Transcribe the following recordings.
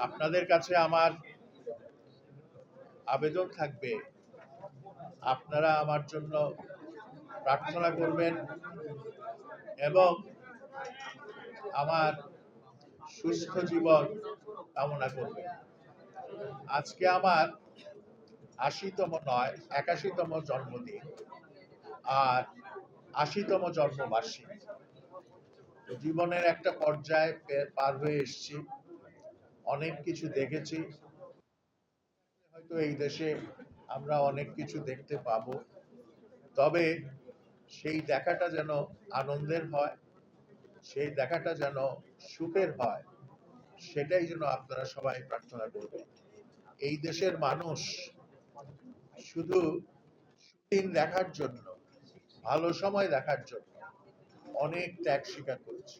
আপনাদের কাছে আমার আবেদন থাকবে। আপনারা আমার জন্য প্রার্থনা করবেন এবং আমার সুস্থ জীবন কামনা করবেন। আজকে আমার আশিতম নয়, একাশিতম জন্মদিন আর আশিতম জন্মবার্ষিকী। জীবনের একটা পর্যায়ে পার হয়ে এসেছি। অনেক কিছু দেখেছি। হয়তো এই দেশে আমরা অনেক কিছু দেখতে পাবো। তবে সেই দেখাটা যেন আনন্দের হয়, সেই দেখাটা যেন সুখের হয়, সেটাই যেন আপনারা সবাই প্রার্থনা করবেন। এই দেশের মানুষ শুধু শুটিং দেখার জন্য, ভালো সময় দেখার জন্য অনেক ত্যাগ স্বীকার করেছে,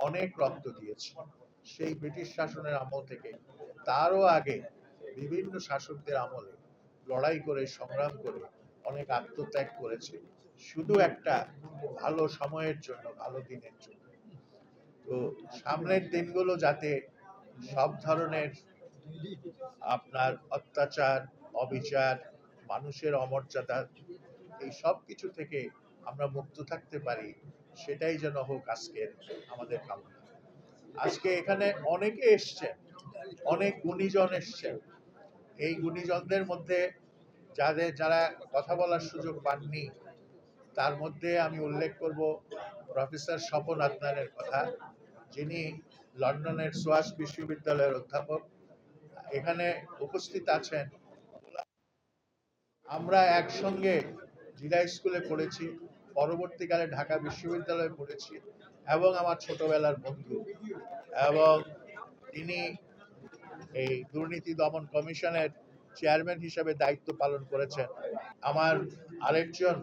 অনেক রক্ত দিয়েছে। সেই ব্রিটিশ শাসনের আমল থেকে। তারও আগে বিভিন্ন শাসকদের আমলে লড়াই করে, সংগ্রাম করে অনেক আত্মত্যাগ করেছে। শুধু একটা, ভালো সময়ের জন্য, ভালো দিনের জন্য। তো সামনের দিনগুলো যাতে সব ধরনের আপনার অত্যাচার, অবিচার, মানুষের অমর্যাদা, এই সব কিছু থেকে আমরা মুক্ত থাকতে পারি, সেটাই যেন হোক আজকের আমাদের কামনা। আজকে এখানে অনেকে এসছেন, অনেক গুণীজন এসছেন। এই গুণীজনদের মধ্যে যাদের যারা কথা বলার সুযোগ পাননি, তার মধ্যে আমি উল্লেখ করব প্রফেসর স্বপন আদনানের কথা। যিনি লন্ডনের সোয়াস বিশ্ববিদ্যালয়ের অধ্যাপক, এখানে উপস্থিত আছেন। আমরা একসঙ্গে জিরা স্কুলে পড়েছি, পরবর্তীকালে ঢাকা বিশ্ববিদ্যালয়ে পড়েছি এবং আমার ছোটবেলার বন্ধু। এবং তিনি এই দুর্নীতি দমন কমিশনের চেয়ারম্যান হিসেবে দায়িত্ব পালন করেছেন। আমার আরেকজন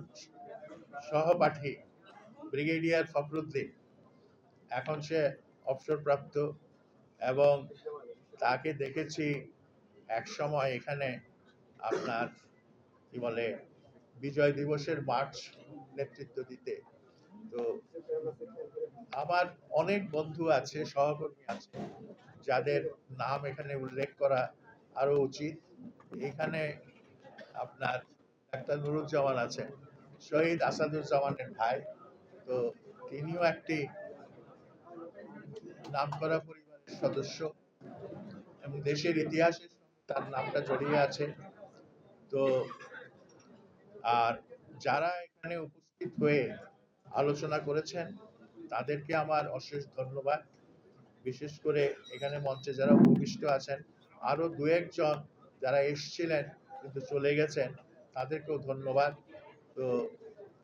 সহপাঠী, ব্রিগেডিয়ার ফখরুদ্দিন, এখন সে অবসরপ্রাপ্ত এবং তাকে দেখেছি এক সময় এখানে আপনার কি বলে, বিজয় দিবসের মার্চ নেতৃত্ব দিতে। তো আমার অনেক বন্ধু আছে, সহকর্মী আছে, যাদের নাম এখানে উল্লেখ করা আরও উচিত। এখানে আপনার ডাক্তার নুরুজ্জামান আছেন, শহীদ আসাদুজ্জামানের ভাই। তো তিনিও একটি নামকরা পরিবারের সদস্য। এবং দেশের ইতিহাসের সঙ্গে তার নামটা জড়িয়ে আছে। তো আর যারা এখানে উপস্থিত হয়ে আলোচনা করেছেন। তাদেরকে আমার অশেষ ধন্যবাদ। বিশেষ করে এখানে মঞ্চে যারা উপবিষ্ট আছেন, আরও দু একজন যারা এসছিলেন কিন্তু চলে গেছেন, তাদেরকেও ধন্যবাদ। তো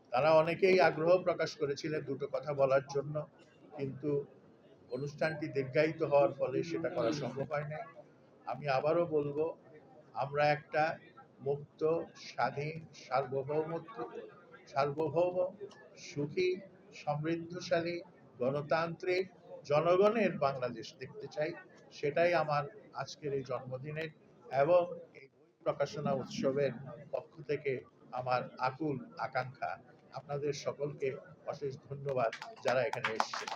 তারা অনেকেই আগ্রহ প্রকাশ করেছিলেন দুটো কথা বলার জন্য, কিন্তু অনুষ্ঠানটি দীর্ঘায়িত হওয়ার ফলে সেটা করা সম্ভব হয় নাই। আমি আবারও বলব, আমরা একটা মুক্ত, স্বাধীন, সার্বভৌমত্ব সার্বভৌম, সুখী, সমৃদ্ধশালী, গণতান্ত্রিক জনগণের বাংলাদেশ দেখতে চাই। সেটাই আমার আজকের এই জন্মদিনের এবং এই প্রকাশনা উৎসবের পক্ষ থেকে আমার আকুল আকাঙ্ক্ষা। আপনাদের সকলকে অশেষ ধন্যবাদ যারা এখানে এসেছেন।